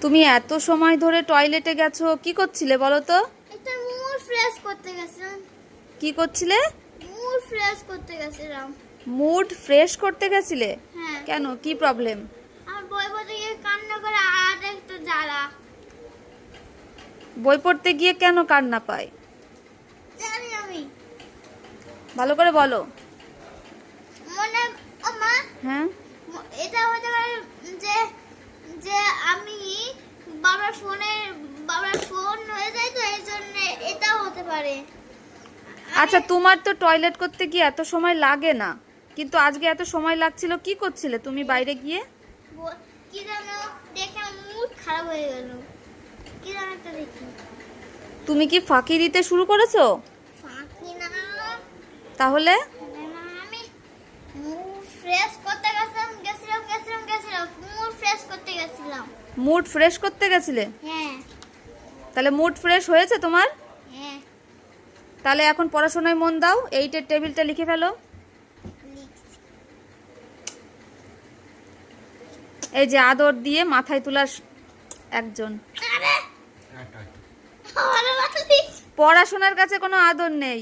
তুমি এত সময় ধরে টয়লেটে গেছো কি করছিলে বলো তো? একটা মুড ফ্রেশ করতে গেছিলাম। কি করছিলে? মুড ফ্রেশ করতে গেছিলাম। মুড ফ্রেশ করতে গেছিলে? হ্যাঁ। কেন? কি প্রবলেম আমার বই পড়তে গিয়ে কান্না করে আর একটু জ্বালা। বই পড়তে গিয়ে কেন কান্না পায়? জানি আমি। ভালো করে বলো মনে ও মা হ্যাঁ ম- এটা হতে পারে যে যে আমি বাবার ফোনে বাবার ফোন হয়ে যায় তো এই জন্য এটাও হতে পারে। আচ্ছা তোমার তো টয়লেট করতে গিয়ে এত সময় লাগে না কিন্তু আজকে এত সময় লাগছিল কি করছিলে তুমি বাইরে গিয়ে? কি যেন দেখে মুড খারাপ হয়ে গেল। কি যেন একটা দেখি। তুমি কি ফাঁকি দিতে শুরু করেছ? ফাঁকি না। তাহলে না, আমি মুড ফ্রেশ করতে গেছিলাম গেছিলাম গেছিলাম গেছিলাম মুড ফ্রেশ করতে গেছিলাম মুড ফ্রেশ করতে গেছিলে? হ্যাঁ। তাহলে মুড ফ্রেশ হয়েছে তোমার? হ্যাঁ। তাহলে এখন পড়াশোনায় মন দাও এইটের টেবিলটা লিখে ফেলো। এই যে আদর দিয়ে মাথায় তোলার একজন। পড়াশোনার কাছে কোনো আদর নেই।